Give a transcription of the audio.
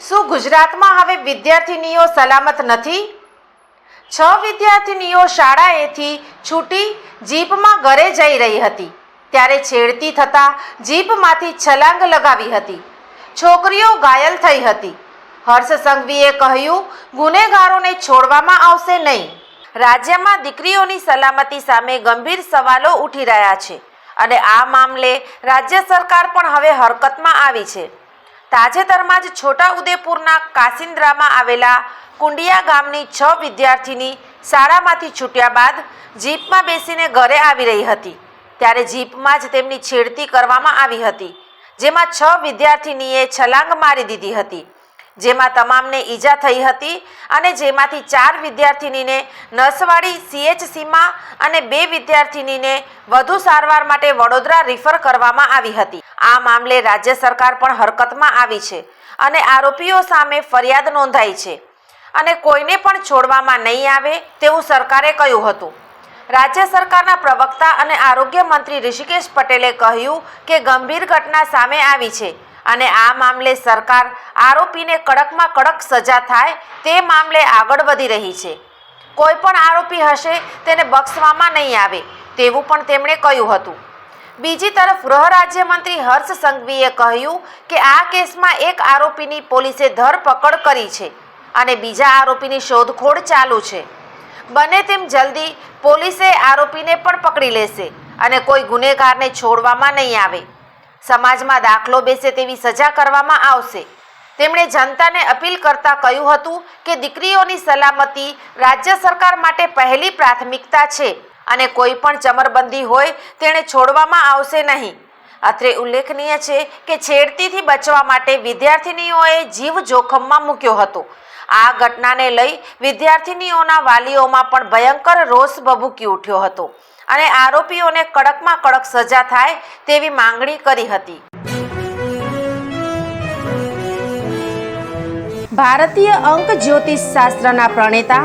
શું ગુજરાતમાં હવે વિદ્યાર્થીનીઓ સલામત નથી? છ વિદ્યાર્થીનીઓ શાળાએથી છૂટી જીપમાં ઘરે જઈ રહી હતી. ત્યારે છેડતી થતાં જીપમાંથી છલાંગ લગાવી હતી. છોકરીઓ ઘાયલ થઈ હતી. હર્ષ સંઘવીએ કહ્યું, ગુનેગારોને છોડવામાં આવશે નહીં. રાજ્યમાં દીકરીઓની સલામતી સામે ગંભીર સવાલો ઉઠી રહ્યા છે. અને આ મામલે રાજ્ય સરકાર પણ હવે હરકતમાં આવી છે. તાજેતરમાં જ છોટા ઉદેપુરના કાસિન્દ્રામાં આવેલા કુંડિયા ગામની છ વિદ્યાર્થીની શાળામાંથી છૂટ્યા બાદ જીપમાં બેસીને ઘરે આવી રહી હતી. ત્યારે જીપમાં જ તેમની છેડતી કરવામાં આવી હતી, જેમાં છ વિદ્યાર્થીનીએ છલાંગ મારી દીધી હતી. જેમાં તમામને ઈજા થઈ હતી અને જેમાંથી ચાર વિદ્યાર્થીનીને નસવાડી સીએચસીમાં અને બે વિદ્યાર્થીનીને વધુ સારવાર માટે વડોદરા રિફર કરવામાં આવી હતી. આ મામલે રાજ્ય સરકાર પણ હરકતમાં આવી છે અને આરોપીઓ સામે ફરિયાદ નોંધાઈ છે. અને કોઈને પણ છોડવામાં નહીં આવે તેવું સરકારે કહ્યું હતું. રાજ્ય સરકારના પ્રવક્તા અને આરોગ્ય મંત્રી ઋષિકેશ પટેલે કહ્યું કે ગંભીર ઘટના સામે આવી છે અને આ મામલે સરકાર આરોપીને કડકમાં કડક સજા થાય તે મામલે આગળ વધી રહી છે. કોઈ પણ આરોપી હશે તેને બક્ષવામાં નહીં આવે તેવું પણ તેમણે કહ્યું હતું. બીજી તરફ ગૃહ રાજ્યમંત્રી હર્ષ સંઘવીએ કહ્યું કે આ કેસમાં એક આરોપીની પોલીસે ધરપકડ કરી છે અને બીજા આરોપીની શોધખોળ ચાલુ છે. બને તેમ જલ્દી પોલીસે આરોપીને પણ પકડી લેશે અને કોઈ ગુનેગારને છોડવામાં નહીં આવે. સમાજમાં દાખલો બેસે તેવી સજા કરવામાં આવશે. તેમણે જનતાને અપીલ કરતા કહ્યું હતું કે દીકરીઓની સલામતી રાજ્ય સરકાર માટે પહેલી પ્રાથમિકતા છે. અને કોઈ પણ ચમરબંધી હોય તેણે છોડવામાં આવશે નહીં. અત્રે ઉલ્લેખનીય છે કે છેડતીથી બચવા માટે વિદ્યાર્થિનીઓએ જીવ જોખમમાં મૂક્યો હતો. આ ઘટનાને લઈ વિદ્યાર્થિનીઓના વાલીઓમાં પણ ભયંકર રોષ ભભૂકી ઉઠ્યો હતો અને આરોપીઓને કડકમાં કડક સજા થાય તેવી માંગણી કરી હતી. ભારતીય અંક જ્યોતિષ શાસ્ત્રના પ્રણેતા